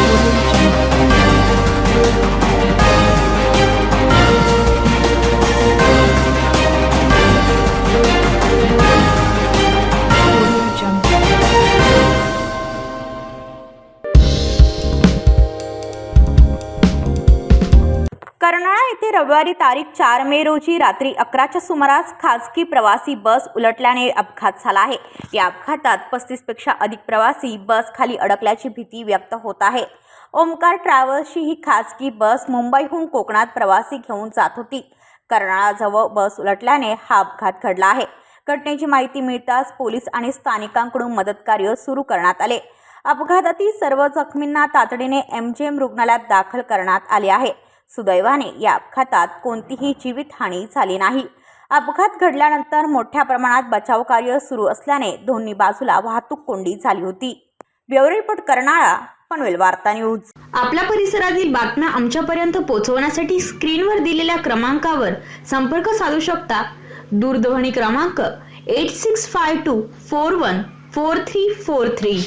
Thank you. Karnala येथे रविवारी तारीख चार मे रोजी रात्री अकराच्या सुमारास खासगी प्रवासी बस उलटल्याने अपघात झाला आहे. या अपघातात पस्तीसपेक्षा अधिक प्रवासी बस खाली अडकल्याची भीती व्यक्त होत आहे. ओमकार ट्रॅव्हल्सची ही खासगी बस मुंबईहून कोकणात प्रवासी घेऊन जात होती. कर्नाळाजवळ बस उलटल्याने हा अपघात घडला आहे. घटनेची माहिती मिळताच पोलीस आणि स्थानिकांकडून मदत कार्य सुरू करण्यात आले. अपघातातील सर्व जखमींना तातडीने एम जी एम रुग्णालयात दाखल करण्यात आले आहे. सुदैवाने या अपघातात कोणतीही जीवितहानी झाली नाही. अपघात घडल्यानंतर मोठ्या प्रमाणात बचाव कार्य सुरू असल्याने दोन्ही बाजूला वाहतूक कोंडी झाली होती. ब्युरो रिपोर्ट करणाळा पनवेल वार्ता न्यूज. आपल्या परिसरातील बातम्या आमच्यापर्यंत पोहोचवण्यासाठी स्क्रीनवर दिलेल्या क्रमांकावर संपर्क साधू शकता. दूरध्वनी क्रमांक eight six five two four one four three four three